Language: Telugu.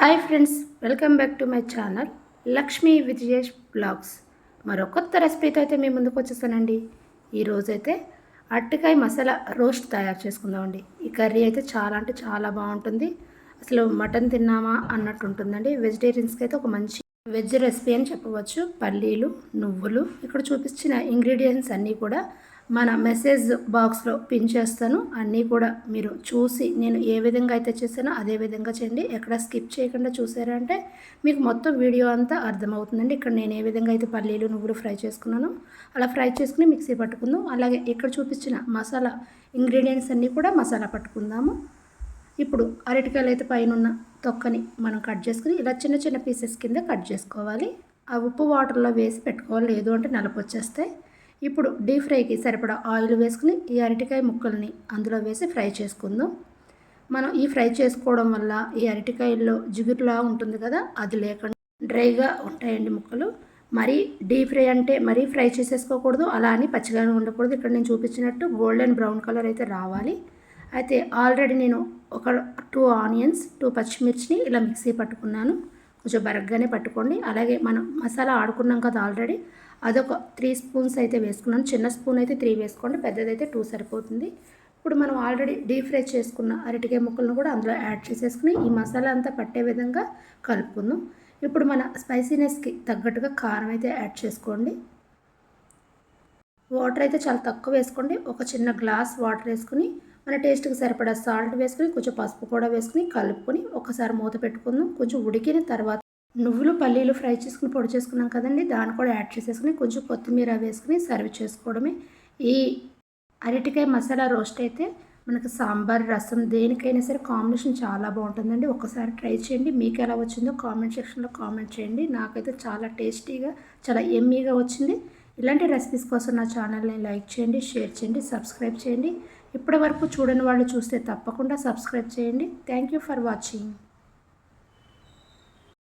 Hi friends welcome back to my channel Lakshmi Vijayesh vlogs. మరో కొత్త రెసిపీతో అయితే మీ ముందుకు వచ్చేసానండి. ఈరోజైతే అరటికాయ మసాలా రోస్ట్ తయారు చేసుకుందామండి. ఈ కర్రీ అయితే చాలా అంటే చాలా బాగుంటుంది. అసలు మటన్ తిన్నామా అన్నట్టు ఉంటుందండి. వెజిటేరియన్స్కి అయితే ఒక మంచి వెజ్ రెసిపీ అని చెప్పవచ్చు. పల్లీలు నువ్వులు. ఇక్కడ చూపించిన ఇంగ్రీడియంట్స్ అన్నీ కూడా మన మెసేజ్ బాక్స్లో పిన్ చేస్తాను. అన్నీ కూడా మీరు చూసి నేను ఏ విధంగా అయితే చేశానో అదే విధంగా చేయండి. ఎక్కడ స్కిప్ చేయకుండా చూసారంటే మీకు మొత్తం వీడియో అంతా అర్థమవుతుందండి. ఇక్కడ నేను ఏ విధంగా అయితే పల్లీలు నువ్వులు ఫ్రై చేసుకున్నాను అలా ఫ్రై చేసుకుని మిక్సీ పట్టుకుందాం. అలాగే ఇక్కడ చూపించిన మసాలా ఇంగ్రీడియంట్స్ అన్నీ కూడా మసాలా పట్టుకుందాము. ఇప్పుడు అరటికాయలు అయితే పైన తొక్కని మనం కట్ చేసుకుని ఇలా చిన్న చిన్న పీసెస్ కింద కట్ చేసుకోవాలి. ఆ ఉప్పు వాటర్లో వేసి పెట్టుకోవాలి. లేదు అంటే నలుపు వచ్చేస్తాయి ఇప్పుడు డీప్ ఫ్రైకి సరిపడా ఆయిల్ వేసుకుని ఈ అరటికాయ ముక్కల్ని అందులో వేసి ఫ్రై చేసుకుందాం. మనం ఈ ఫ్రై చేసుకోవడం వల్ల ఈ అరటికాయల్లో జిగురులా ఉంటుంది కదా అది లేకుండా డ్రైగా ఉంటాయండి ముక్కలు. మరీ డీప్ ఫ్రై అంటే మరీ ఫ్రై చేసేసుకోకూడదు. అలా అని పచ్చిగానే ఉండకూడదు. ఇక్కడ నేను చూపించినట్టు గోల్డెన్ బ్రౌన్ కలర్ అయితే రావాలి. అయితే ఆల్రెడీ నేను ఒక టూ ఆనియన్స్ టూ పచ్చిమిర్చిని ఇలా మిక్సీ పట్టుకున్నాను. కొంచెం బరగ్గానే పట్టుకోండి. అలాగే మనం మసాలా ఆడుకున్నాం కదా ఆల్రెడీ అదొక త్రీ స్పూన్స్ అయితే వేసుకున్నాను. చిన్న స్పూన్ అయితే త్రీ వేసుకోండి పెద్దదైతే టూ సరిపోతుంది. ఇప్పుడు మనం ఆల్రెడీ డీప్ ఫ్రై చేసుకున్న అరటికాయ ముక్కలను కూడా అందులో యాడ్ చేసేసుకుని ఈ మసాలా అంతా పట్టే విధంగా కలుపుకుందాం. ఇప్పుడు మన స్పైసీనెస్కి తగ్గట్టుగా కారం అయితే యాడ్ చేసుకోండి. వాటర్ అయితే చాలా తక్కువ వేసుకోండి. ఒక చిన్న గ్లాస్ వాటర్ వేసుకుని మన టేస్ట్కి సరిపడా సాల్ట్ వేసుకుని కొంచెం పసుపు కూడా వేసుకుని కలుపుకొని ఒకసారి మూత పెట్టుకుందాం. కొంచెం ఉడికిన తర్వాత నువ్వులు పల్లీలు ఫ్రై చేసుకుని పొడి చేసుకున్నాం కదండి. దాన్ని కూడా యాడ్ చేసేసుకుని కొంచెం కొత్తిమీర వేసుకుని సర్వ్ చేసుకోవడమే. ఈ అరటికాయ మసాలా రోస్ట్ అయితే మనకు సాంబార్ రసం దేనికైనా సరే కాంబినేషన్ చాలా బాగుంటుందండి. ఒకసారి ట్రై చేయండి. మీకు ఎలా వచ్చిందో కామెంట్ సెక్షన్లో కామెంట్ చేయండి. నాకైతే చాలా టేస్టీగా చాలా ఎమ్మీగా వచ్చింది. ఇలాంటి రెసిపీస్ కోసం నా ఛానల్ని లైక్ చేయండి షేర్ చేయండి సబ్స్క్రైబ్ చేయండి. ఇప్పటి వరకు చూడని వాళ్ళు చూస్తే తప్పకుండా సబ్స్క్రైబ్ చేయండి. Thank you for watching